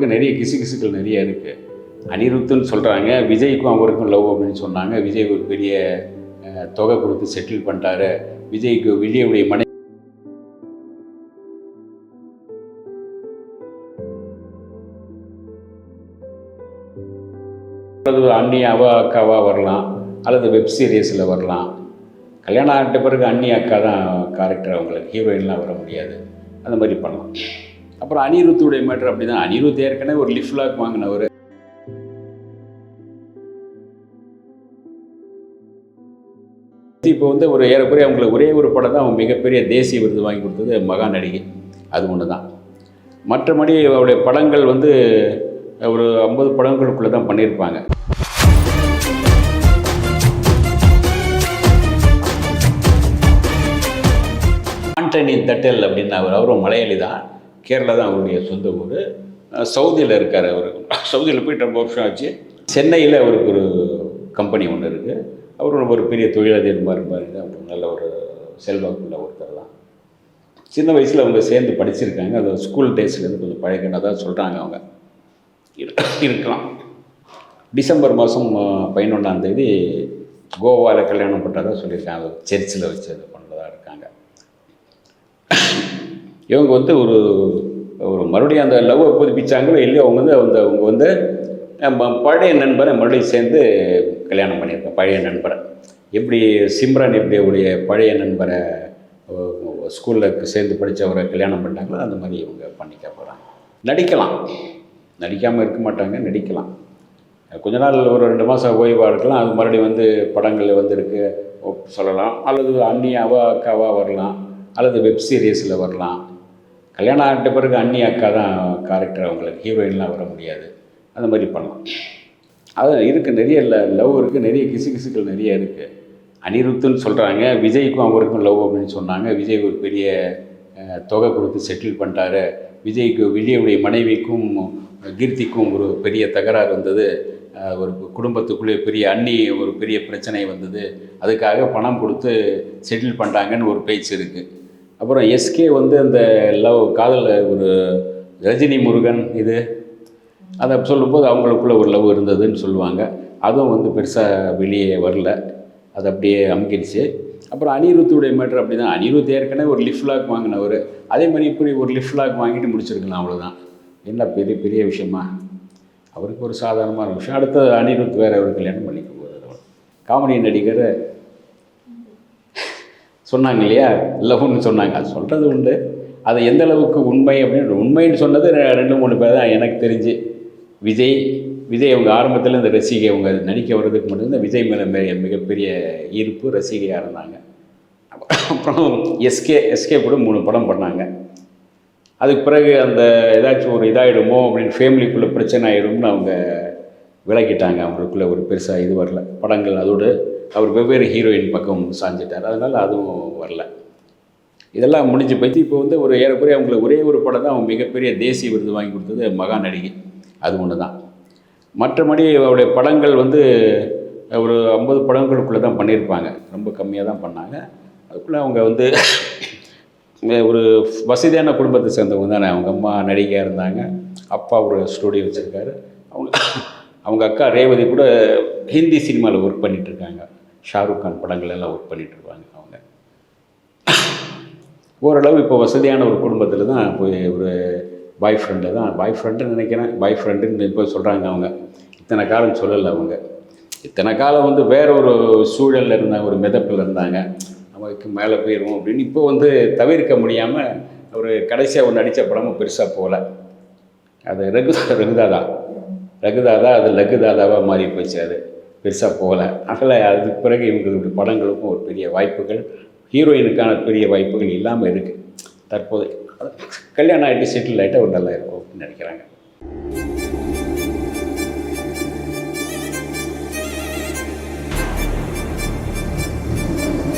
இருக்கு நிறைய கிசுகிசுக்கள் நிறைய இருக்குது அனிருத்துன்னு சொல்கிறாங்க விஜய்க்கும் அவருக்கும் லவ் அப்படின்னு சொன்னாங்க. விஜய் ஒரு பெரிய தொகை கொடுத்து செட்டில் பண்ணிட்டாரு. விஜய்க்கு விஜயுடைய மனை அல்லது அண்ணியாவா அக்காவா வரலாம் அல்லது வெப் சீரியஸில் வரலாம். கல்யாணம் ஆகிட்ட பிறகு அண்ணி அக்கா தான் கேரக்டர் அவங்களுக்கு ஹீரோயின்லாம் வர முடியாது. அந்த மாதிரி பண்ணலாம். அப்புறம் அனிருத்துடைய மேட்ரு அப்படி தான் அனிருத் ஏற்கனவே ஒரு லிஃப்லாக் வாங்கினவர். இப்போ வந்து ஒரு ஏறக்குறைய அவங்களுக்கு ஒரே ஒரு படம் தான் அவங்க மிகப்பெரிய தேசிய விருது வாங்கி கொடுத்தது மகா நடிகை. அது ஒன்று தான் மற்றபடி அவருடைய படங்கள் வந்து ஒரு ஐம்பது படங்களுக்குள்ளே தான் பண்ணியிருப்பாங்க. ஆண்டனி தட்டல் அப்படின்னு அவர் அவரும் மலையாளி தான் கேரளா தான் அவருடைய சொந்த ஊர். சவுதியில் இருக்கார் அவர். சவுதியில் போயிட்டு ரொம்ப வருஷம் ஆச்சு. சென்னையில் அவருக்கு ஒரு கம்பெனி ஒன்று இருக்குது அவர் ஒரு பெரிய தொழிலதிபர் மாதிரி மாதிரி தான் நல்ல ஒரு செல்வாக்குள்ள ஒருத்தர் தான். சின்ன வயசில் அவங்க சேர்ந்து படிச்சிருக்காங்க. அது ஸ்கூல் டேஸ்லேருந்து கொஞ்சம் பழகினதாக சொல்கிறாங்க அவங்க. இருக்கலாம். டிசம்பர் மாதம் பதினொன்றாம் தேதி கோவாவில் கல்யாணம் பண்ணுறதா சொல்லியிருக்காங்க. சர்ச்சில் வச்சு அது பண்ணுறதா இருக்காங்க. இவங்க வந்து ஒரு ஒரு மறுபடியும் அந்த லவ்வை புதுப்பிச்சாங்களோ இல்லையோ அவங்க வந்து அந்த அவங்க வந்து பழைய நண்பரை மறுபடியும் சேர்ந்து கல்யாணம் பண்ணியிருக்கேன் பழைய நண்பரை. எப்படி சிம்ரன் எப்படி அவருடைய பழைய நண்பரை ஸ்கூலில் சேர்ந்து படித்தவரை கல்யாணம் பண்ணாங்களோ அந்த மாதிரி இவங்க பண்ணிக்க போகிறாங்க நடிக்கலாம். நடிக்காமல் இருக்க மாட்டாங்க நடிக்கலாம். கொஞ்ச நாள் ஒரு ரெண்டு மாதம் ஓய்வாக இருக்கலாம். அது மறுபடியும் வந்து படங்கள் வந்திருக்கு சொல்லலாம். அல்லது அண்ணியாவோ அக்காவாக வரலாம். அல்லது வெப் சீரியஸில் வரலாம். கல்யாணம் ஆகிட்ட பிறகு அண்ணி அக்கா தான் கேரக்டர் அவங்களுக்கு. ஹீரோயின்லாம் வர முடியாது. அந்த மாதிரி பண்ணலாம். அது இருக்குது நிறைய லவ் இருக்குது நிறைய கிசுகிசுக்கள் நிறைய இருக்குது அனிருத்துன்னு சொல்கிறாங்க விஜய்க்கும் அவருக்கும் லவ் அப்படின்னு சொன்னாங்க. விஜய் ஒரு பெரிய தொகை கொடுத்து செட்டில் பண்ணிட்டாரு. விஜய்க்கு விஜயுடைய மனைவிக்கும் கீர்த்திக்கும் ஒரு பெரிய தகராறு வந்தது. ஒரு குடும்பத்துக்குள்ளே பெரிய அண்ணி ஒரு பெரிய பிரச்சனை வந்தது. அதுக்காக பணம் கொடுத்து செட்டில் பண்ணிட்டாங்கன்னு ஒரு பேச்சு இருக்குது அப்புறம் எஸ்கே வந்து அந்த லவ் காதல் ஒரு ரஜினி முருகன் இது. அதை சொல்லும்போது அவங்களுக்குள்ள ஒரு லவ் இருந்ததுன்னு சொல்லுவாங்க. அதுவும் வந்து பெருசாக வெளியே வரல. அது அப்படியே அமுக்கிடுச்சு. அப்புறம் அனிருத்துடைய மேட்ரு அப்படி தான் அனிருத் ஏற்கனவே ஒரு லிஃப்லாக் வாங்கினவர். அதே மாதிரி இப்படி ஒரு லிஃப்லாக் வாங்கிட்டு முடிச்சிருக்கலாம் அவ்வளோதான் என்ன பெரிய பெரிய விஷயமா? அவருக்கு ஒரு சாதாரணமான விஷயம். அடுத்த அனிருத் வேறு ஒரு கல்யாணம் பண்ணிக்க போகிறது காமெடி நடிகர் சொன்னாங்க இல்லையா லவ்னு சொன்னாங்க. அது சொல்கிறது உண்டு. அது எந்த அளவுக்கு உண்மை அப்படின்னு உண்மைன்னு சொன்னது ரெண்டு மூணு பேர் தான் எனக்கு தெரிஞ்சு. விஜய் விஜய் அவங்க ஆரம்பத்தில் இந்த ரசிகை அவங்க நடிக்க வர்றதுக்கு மட்டும் விஜய் மேலே மிக மிகப்பெரிய ஈர்ப்பு ரசிகையாக இருந்தாங்க. அப்புறம் எஸ்கே எஸ்கே கூட மூணு படம் பண்ணாங்க. அதுக்கு பிறகு அந்த ஏதாச்சும் ஒரு இதாகிடுமோ அப்படின்னு ஃபேமிலிக்குள்ளே பிரச்சனை ஆகிடும்னு அவங்க விளக்கிட்டாங்க அவங்களுக்குள்ளே ஒரு பெருசாக இது வரல. படங்கள் அதோடு அவர் வெவ்வேறு ஹீரோயின் பக்கம் சாஞ்சிட்டார். அதனால் அதுவும் வரல. இதெல்லாம் முடிஞ்சு போயிட்டு இப்போ வந்து ஒரு ஏறக்குறைய அவங்களுக்கு ஒரே ஒரு படம் தான் அவங்க மிகப்பெரிய தேசிய விருது வாங்கி கொடுத்தது மகா நடிகை. அது ஒன்று தான். மற்றபடி அவருடைய படங்கள் வந்து ஒரு ஐம்பது படங்களுக்குள்ளே தான் பண்ணியிருப்பாங்க. ரொம்ப கம்மியாக தான் பண்ணாங்க. அதுக்குள்ளே அவங்க வந்து ஒரு வசதியான குடும்பத்தை சேர்ந்தவங்க தானே. அவங்க அம்மா நடிகையாக இருந்தாங்க. அப்பா ஒரு ஸ்டூடியோ வச்சுருக்காரு. அவங்க அவங்க அக்கா ரேவதி கூட ஹிந்தி சினிமாவில் ஒர்க் பண்ணிகிட்ருக்காங்க இருக்காங்க. ஷாருக் கான் படங்கள் எல்லாம் ஒர்க் பண்ணிகிட்ருப்பாங்க அவங்க. ஓரளவு இப்போ வசதியான ஒரு குடும்பத்தில் தான் போய் ஒரு பாய் ஃப்ரெண்டு தான் பாய் ஃப்ரெண்டுன்னு நினைக்கிறேன். பாய் ஃப்ரெண்டுன்னு இப்போ சொல்கிறாங்க அவங்க. இத்தனை காலம் சொல்லலை அவங்க. இத்தனை காலம் வந்து வேற ஒரு சூழலில் இருந்தாங்க ஒரு மிதப்பில் இருந்தாங்க. நமக்கு மேலே போயிடுவோம் அப்படின்னு இப்போ வந்து தவிர்க்க முடியாமல் ஒரு கடைசியாக ஒரு நடித்த படமும் பெருசாக போகல. அது ரகு ரகுதாதா. ரகுதாதா அது லகுதாதாவாக மாறி போச்சு அது. பெருசாக போகலை. அதில் அதுக்கு பிறகு இவங்களுடைய படங்களுக்கும் ஒரு பெரிய வாய்ப்புகள் ஹீரோயினுக்கான பெரிய வாய்ப்புகள் இல்லாமல் இருக்குது தற்போது கல்யாணம் ஆகிட்டு செட்டில் ஆகிட்டு ஒரு நல்லா இருக்கும் அப்படின்னு நினைக்கிறாங்க.